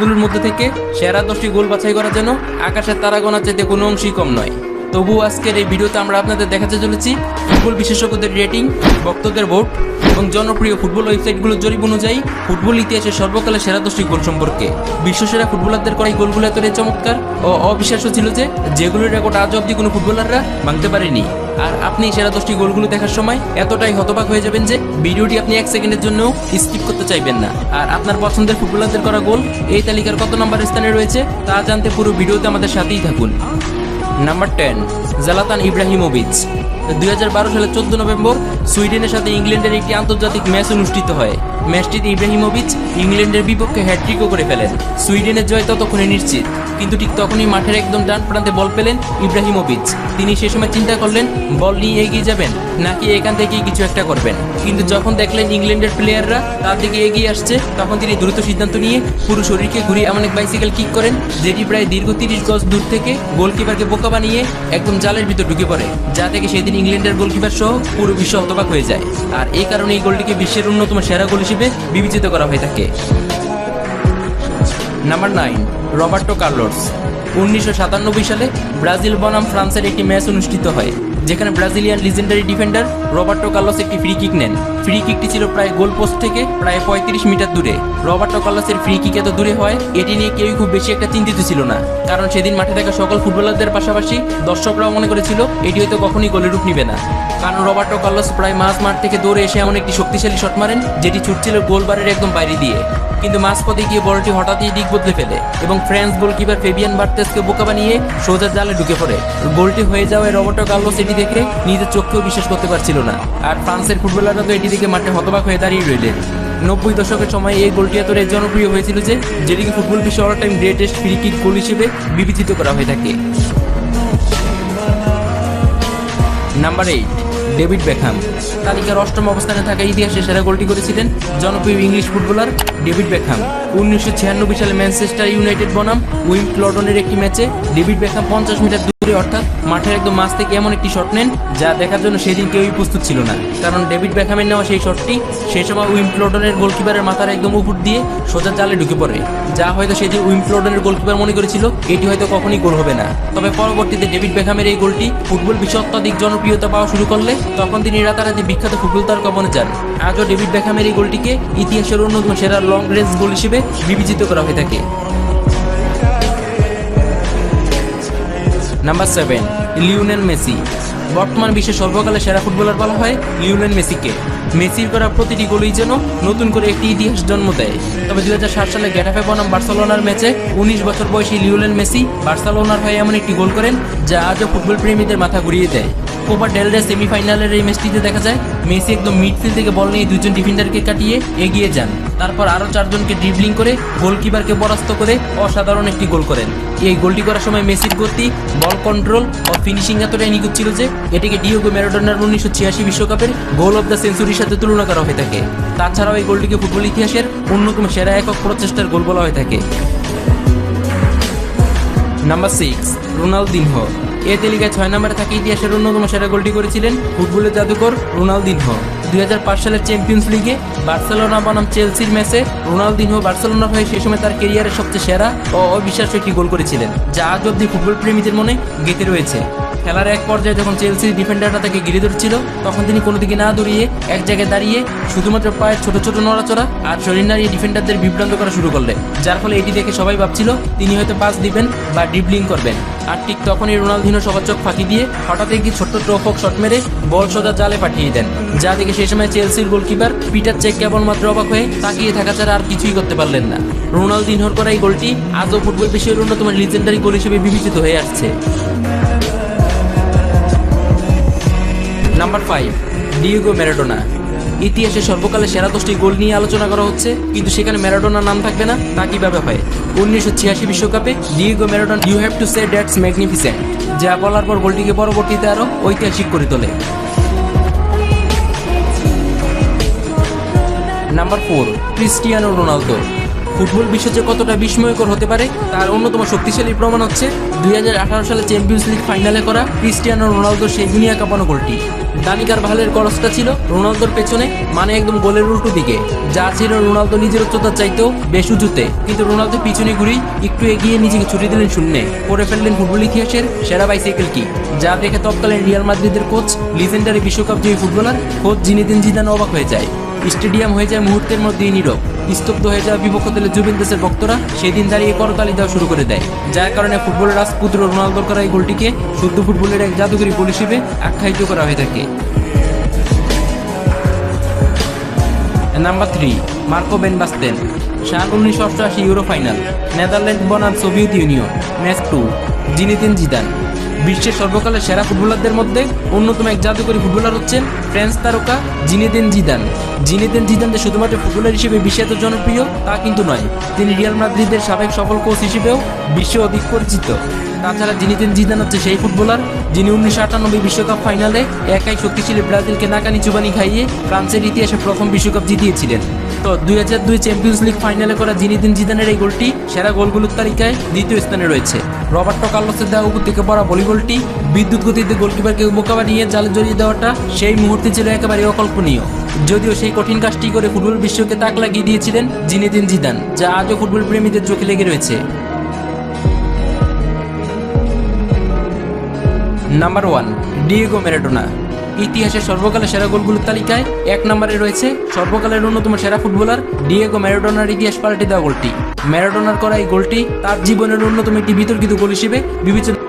গোলগুলোর মধ্যে থেকে সেরা দশটি গোল বাছাই করার জন্য আকাশের তারা গোনা চাইতে কোনো অংশই কম নয়। তবু আজকের এই ভিডিওতে আমরা আপনাদের দেখাতে চলেছি ফুটবল বিশেষজ্ঞদের রেটিং ভক্তদের ভোট এবং জনপ্রিয় ফুটবল ওয়েবসাইটগুলোর জরিপ অনুযায়ী ফুটবল ইতিহাসের সর্বকালের সেরা দশটি গোল সম্পর্কে। বিশ্বসেরা ফুটবলারদের করা এই গোলগুলো এতটাই চমৎকার ও অবিশ্বাস্য ছিল যে যেগুলোর রেকর্ড আজ অব্দি কোনো ফুটবলাররা ভাঙতে পারেনি। আর আপনি সেরা দশটি গোলগুলো দেখার সময় এতটাই হতবাক হয়ে যাবেন যে ভিডিওটি আপনি এক সেকেন্ডের জন্য স্কিপ করতে চাইবেন না। আর আপনার পছন্দের ফুটবলারদের করা গোল এই তালিকার কত নম্বর স্থানে রয়েছে তা জানতে পুরো ভিডিওতে আমাদের সাথেই থাকুন। Number ten Zlatan Ibrahimovic. দুই সালে চোদ্দ নভেম্বর সুইডেনের সাথে ইংল্যান্ডের একটি আন্তর্জাতিক ম্যাচ অনুষ্ঠিত হয়। ম্যাচটিতে ইব্রাহিমোভিচ ইংল্যান্ডের বিপক্ষে হ্যাট্রিকও করে ফেলেন। সুইডেনের জয় ততক্ষণে নিশ্চিত, কিন্তু ঠিক তখনই মাঠের একদম ডান প্রান্তে বল পেলেন ইব্রাহিমোভিচ। তিনি সে সময় চিন্তা করলেন, বল নিয়ে এগিয়ে যাবেন, নাকি এখান থেকে কিছু একটা করবেন। কিন্তু যখন দেখলেন ইংল্যান্ডের প্লেয়াররা তার দিকে এগিয়ে আসছে, তখন তিনি দ্রুত সিদ্ধান্ত নিয়ে পুরো শরীরকে ঘুরিয়ে এমন এক বাইসাইকেল কিক করেন, যেটি প্রায় দীর্ঘ তিরিশ গজ দূর থেকে গোলকিপারকে বোকা বানিয়ে একদম জালের ভিতর ঢুকে পড়ে, যা থেকে সেদিন ইংল্যান্ডের গোলকিপার সহ পুরো বিশ্ব হতবাক হয়ে যায়। আর এই কারণে এই গোলটিকে বিশ্বের অন্যতম সেরা গোল হিসেবে বিবেচিত করা হয়ে থাকে। Number nine Roberto Carlos. উনিশশো সাতানব্বই সালে ব্রাজিল বনাম ফ্রান্সের একটি ম্যাচ অনুষ্ঠিত হয়। যেখানে Brazilian legendary defender Roberto Carlos একটি ফ্রি কিক নেন। ফ্রি কিকটি ছিল প্রায় গোল পোস্ট থেকে প্রায় পঁয়ত্রিশ মিটার দূরে। রবার্টো কার্লোসের ফ্রি কিক এত দূরে হয়, এটি নিয়ে কেউই খুব বেশি একটা চিন্তিত ছিল না। কারণ সেদিন মাঠে থাকা সকল ফুটবলারদের পাশাপাশি দর্শকরাও মনে করেছিল, এটি হয়তো কখনই গোলে রূপ নিবে না। কারণ রবার্টো কার্লোস প্রায় মাঝ মাঠ থেকে দৌড়ে এসে এমন একটি শক্তিশালী শট মারেন, যেটি ছুটছিল গোলবারের একদম বাইরে দিয়ে। কিন্তু মাঝপথে গিয়ে বলটি হঠাৎই দিক বদলে ফেলে এবং ফ্রান্স গোলকিপার ফেবিয়ান বার্তেসকে বোকা বানিয়ে সোজা জালে ঢুকে পড়ে। গোলটি হয়ে যাওয়ায় রবার্টো কার্লোস এটি দেখে নিজের চোখকেও বিশ্বাস করতে পারছিল না। আর ফ্রান্সের ফুটবলাররা তো এটি দেখে মাঠে হতবাক হয়ে দাঁড়িয়ে রইলেন। নব্বই দশকের সময় এই গোলটি এতটাই জনপ্রিয় হয়েছিল যে, যেটিকে ফুটবল বিশ্বে all time greatest free kick goal হিসেবে বিবেচিত করা হয়ে থাকে। নাম্বার এইট ডেভিড বেকহাম তালিকার অষ্টম অবস্থানে থাকা ইতিহাসে সেরা গোলটি করেছিলেন জনপ্রিয় ইংলিশ ফুটবলার ডেভিড বেকহাম। উনিশশো ছিয়ানব্বই সালে ম্যানচেস্টার ইউনাইটেড বনাম উইম্পলটনের একটি ম্যাচে ডেভিড বেকহাম পঞ্চাশ মিটার দূরে, অর্থাৎ মাঠের একদম মাঝ থেকে এমন একটি শট নেন যা দেখার জন্য সেদিন কেউই প্রস্তুত ছিল না। কারণ ডেভিড বেকহামের নেওয়া সেই শটটি সেই সময় উইম্পলটনের গোলকিপারের মাথার একদম উপর দিয়ে সোজা জালে ঢুকে পড়ে। যা হয়তো সেদিন উইম্পলটনের গোলকিপার মনে করেছিল, এটি হয়তো কখনই গোল হবে না। তবে পরবর্তীতে ডেভিড বেকহামের এই গোলটি ফুটবল বিশ্বে অত্যাধিক জনপ্রিয়তা পাওয়া শুরু করলে তখন তিনি রাতারাতি বিখ্যাত ফুটবল তারকা বনে যান। আজও ডেভিড বেকহামের এই গোলটিকে ইতিহাসের অন্যতম সেরা লং রেঞ্জ গোল হিসেবে বিবেচিত করা হয়ে থাকে। Number seven Lionel Messi. বর্তমান বিশ্বের সর্বকালের সেরা ফুটবলার বলা হয় লিওনেল মেসিকে। মেসির করা প্রতিটি গোলই যেন নতুন করে একটি ইতিহাস জন্ম দেয়। তবে দুই হাজার সাত সালে গ্যাটাফে বনাম বার্সেলোনার ম্যাচে উনিশ বছর বয়সী লিওনেল মেসি বার্সেলোনার হয়ে এমন একটি গোল করেন যা আজও ফুটবল প্রেমীদের মাথা ঘুরিয়ে দেয়। কোপা ডেলরে সেমিফাইনালের এই ম্যাচটিতে দেখা যায়, মেসি একদম মিডফিল্ড থেকে বল নিয়ে দুজন ডিফেন্ডারকে কাটিয়ে এগিয়ে যান। তারপর আরও চারজনকে ড্রিবলিং করে গোলকিপারকে পরাস্ত করে অসাধারণ একটি গোল করেন। এই গোলটি করার সময় মেসির গতি বল কন্ট্রোল ও ফিনিশিং এতটাই নিখুঁত ছিল যে, এটিকে ডিওগো ম্যারাডোনার উনিশশো ছিয়াশি বিশ্বকাপের গোল অফ দ্য সেঞ্চুরির সাথে তুলনা করা হয়ে থাকে। তাছাড়াও এই গোলটিকে ফুটবল ইতিহাসের অন্যতম সেরা একক প্রচেষ্টার গোল বলা হয়ে থাকে। নাম্বার সিক্স রোনালদিনহো এ তালিকায় ছয় নম্বরে থাকে ইতিহাসের অন্যতম সেরা গোলটি করেছিলেন ফুটবলের জাদুকর রোনালদিনহো। দুই হাজার পাঁচ সালের চ্যাম্পিয়ন্স লিগে বার্সেলোনা বনাম চেলসির ম্যাচে রোনালদিনহো বার্সেলোনার হয়ে সে সময় তার কেরিয়ারের সবচেয়ে সেরা ও অবিশ্বাস্য একটি গোল করেছিলেন, যা আজ অব্দি ফুটবল প্রেমীদের মনে গেঁথে রয়েছে। খেলার এক পর্যায়ে যখন চেলসির ডিফেন্ডাররা তাকে ঘিরে ধরছিল, তখন তিনি কোনো দিকে না দৌড়িয়ে এক জায়গায় দাঁড়িয়ে শুধুমাত্র পায়ের ছোট ছোট নড়াচড়া আর শরীর নাড়িয়ে ডিফেন্ডারদের বিভ্রান্ত করা শুরু করলেন, যার ফলে এটি দেখে সবাই ভাবছিল তিনি হয়তো পাস দিবেন বা ড্রিবলিং করবেন। আর ঠিক তখনই রোনালদিনো সবার চোখ ফাঁকি দিয়ে হঠাৎ একটি ছোট্ট ট্রোফক শট মেরে বল সোজা জালে পাঠিয়ে দেন। যা দেখে সেই সময় চেলসির গোলকিপার পিটার চেক কেবলমাত্র অবাক হয়ে তাকিয়ে থাকা ছাড়া আর কিছুই করতে পারলেন না। রোনালদিনহোর করা এই গোলটি আজও ফুটবল বিশ্বের অন্যতম লিজেন্ডারি গোল হিসেবে বিবেচিত হয়ে আসছে। নাম্বার ফাইভ ডিয়েগো ম্যারাডোনা ইতিহাসে সর্বকালে সেরা দশটি গোল নিয়ে আলোচনা করা হচ্ছে, কিন্তু সেখানে ম্যারাডোনার নাম থাকবে না, তা কীভাবে হয়? উনিশশো ছিয়াশি বিশ্বকাপে Diego Maradona you have to say that's magnificent যা বলার পর গোলটিকে পরবর্তীতে আরও ঐতিহাসিক করে তোলে। Number four, Cristiano Ronaldo. Football বিশ্ব যে কতটা বিস্ময়কর হতে পারে, তার অন্যতম শক্তিশালী প্রমাণ হচ্ছে দুই হাজার আঠারো সালে চ্যাম্পিয়ন্স লিগ ফাইনালে করা ক্রিস্টিয়ানো রোনালদো সেই দুনিয়া কাঁপানো গোলটি। দানিকার ভালের করসটা ছিল রোনালদোর পেছনে মানে একদম গোলের উল্টো দিকে। যা ছিল রোনালদো নিজের উচ্চতার চাইতেও বেশ উঁচুতে। কিন্তু রোনালদো পিছনে ঘুরি একটু এগিয়ে নিজেকে ছুটি দিলেন শূন্যে। করে ফেললেন ফুটবল ইতিহাসের সেরা বাইসাইকেল কি যা দেখে তৎকালীন রিয়াল মাদ্রিদের কোচ লিজেন্ডারি বিশ্বকাপ জয়ী ফুটবলার কোচ জিনেদিন জিদান অবাক হয়ে যায়। স্টেডিয়াম হয়ে যায় মুহূর্তের মধ্যেই নীরব। স্তব্ধ হয়ে যাওয়া বিপক্ষ দলের জুভেন্টাসের ভক্তরা। সেদিন দাঁড়িয়ে করতালি দেওয়া শুরু করে দেয়। যার কারণে ফুটবলের রাজপুত্র রোনালদোর করা এই গোলটিকে শুদ্ধ ফুটবলের এক জাদুকরী গোল হিসেবে আখ্যায়িত করা হয়ে থাকে। Number three, Marco van Basten. সাল উনিশশো অষ্টআশি ইউরো ফাইনাল। নেদারল্যান্ড বনাম Soviet Union. Match two, Zinedine Zidane. বিশ্বের সর্বকালের সেরা ফুটবলারদের মধ্যে অন্যতম এক জাদুকরী ফুটবলার হচ্ছেন ফ্রেঞ্চ তারকা জিনেদিন জিদান। জিনেদিন জিদান যে শুধুমাত্র ফুটবলার হিসেবে বিশ্বে এত জনপ্রিয় তা কিন্তু নয়, তিনি রিয়াল মাদ্রিদের সাবেক সফল কোচ হিসেবেও বিশ্বে অধিক পরিচিত। তাছাড়া জিনিদিন জিদান হচ্ছে সেই ফুটবলার যিনি উনিশশো আটানব্বই বিশ্বকাপ ফাইনালে একাই শক্তিশালী ব্রাজিলকে নাকানি চুবানি খাইয়ে ফ্রান্সের ইতিহাসে প্রথম বিশ্বকাপ জিতিয়েছিলেন। তো দুই হাজার দুই চ্যাম্পিয়ন্স লিগ ফাইনালে করা জিনিদিন জিদানের এই গোলটি, সেরা গোলগুলোর তালিকায় দ্বিতীয় স্থানে রয়েছে। রবার্টো কার্লোসের দেওয়া উপর থেকে পড়া ভলিবলটি বিদ্যুৎ গতিতে গোলকিপারকে বোকা নিয়ে জালে জড়িয়ে দেওয়াটা সেই মুহূর্তে ছিল একেবারে অকল্পনীয়। যদিও সেই কঠিন কাজটি করে ফুটবল বিশ্বকে তাক লাগিয়ে দিয়েছিলেন জিনেদিন জিদান, যা আজও ফুটবল প্রেমীদের চোখে লেগে রয়েছে। নাম্বার ওয়ান ডিয়েগো ম্যারাডোনা ইতিহাসের সর্বকালের সেরা গোলগুলোর তালিকায় এক নম্বরে রয়েছে সর্বকালের অন্যতম সেরা ফুটবলার ডিয়েগো ম্যারাডোনার ইতিহাস পাল্টে দেওয়া গোলটি। ম্যারাডোনার করা এই গোলটি তার জীবনের অন্যতম একটি বিতর্কিত গোল হিসেবে বিবেচনা